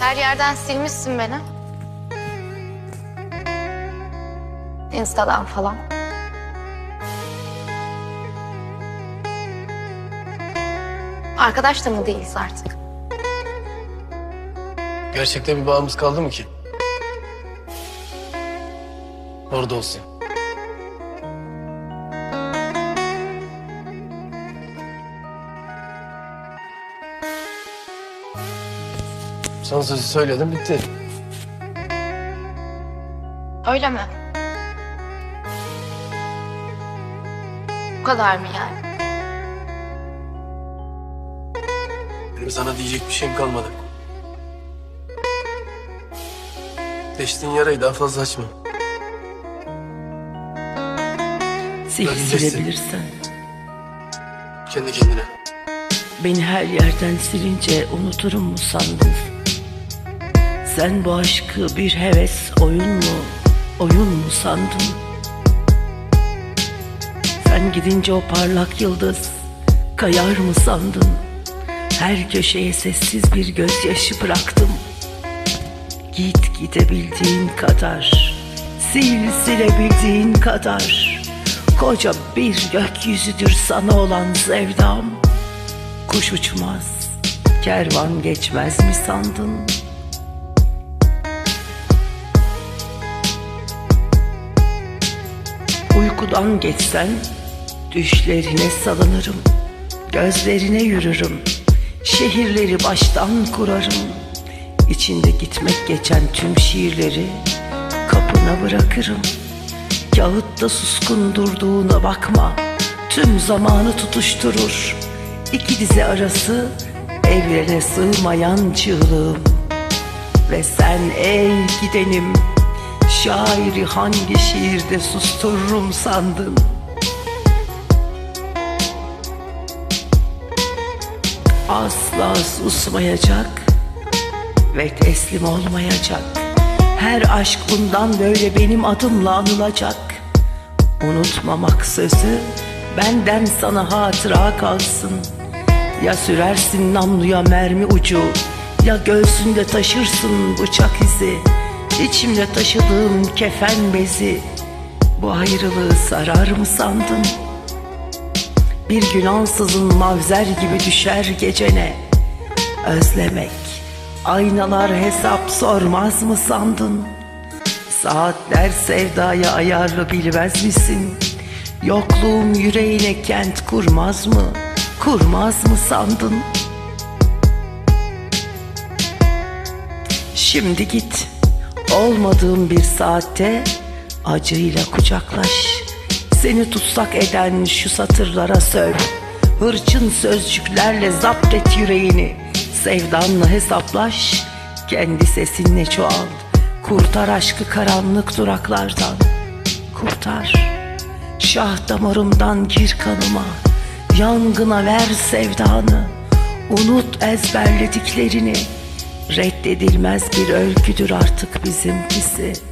Her yerden silmişsin beni. Insta'dan falan. Arkadaş da mı değiliz artık? Gerçekten bir bağımız kaldı mı ki? Orada olsun. Son sözü söyledim bitti. Öyle mi? Bu kadar mı yani? Benim sana diyecek bir şeyim kalmadı. Deştiğin yarayı daha fazla açma. Sil silebilirsen. Kendi kendine. Beni her yerden silince unuturum mu sandın? Sen bu aşkı bir heves oyun mu, oyun mu sandın? Sen gidince o parlak yıldız kayar mı sandın? Her köşeye sessiz bir gözyaşı bıraktım. Git gidebildiğin kadar, sil silebildiğin kadar. Koca bir gökyüzüdür sana olan sevdam. Kuş uçmaz, kervan geçmez mi sandın? Uykudan geçsen düşlerine salınırım. Gözlerine yürürüm. Şehirleri baştan kurarım. İçinde gitmek geçen tüm şiirleri kapına bırakırım. Kağıtta suskun durduğuna bakma. Tüm zamanı tutuşturur. İki dizi arası evrene sığmayan çığlığım. Ve sen ey gidenim Şairi hangi şiirde sustururum sandın Asla susmayacak Ve teslim olmayacak. Her aşk bundan böyle benim adımla anılacak. Unutmamak sözü Benden sana hatıra kalsın. Ya sürersin namluya mermi ucu Ya göğsünde taşırsın bıçak izi İçimde taşıdığım kefen bezi Bu ayrılığı sarar mı sandın? Bir gün ansızın mavzer gibi düşer gecene Özlemek Aynalar hesap sormaz mı sandın? Saatler sevdaya ayarlı bilmez misin? Yokluğum yüreğine kent kurmaz mı? Kurmaz mı sandın? Şimdi git. Olmadığım bir saatte acıyla kucaklaş. Seni tutsak eden şu satırlara söv. Hırçın sözcüklerle zapt et yüreğini. Sevdanla hesaplaş. Kendi sesinle çoğal. Kurtar aşkı karanlık duraklardan. Kurtar. Şah damarımdan gir kanıma. Yangına ver sevdanı. Unut ezberlediklerini. Reddedilmez bir öyküdür artık bizimkisi.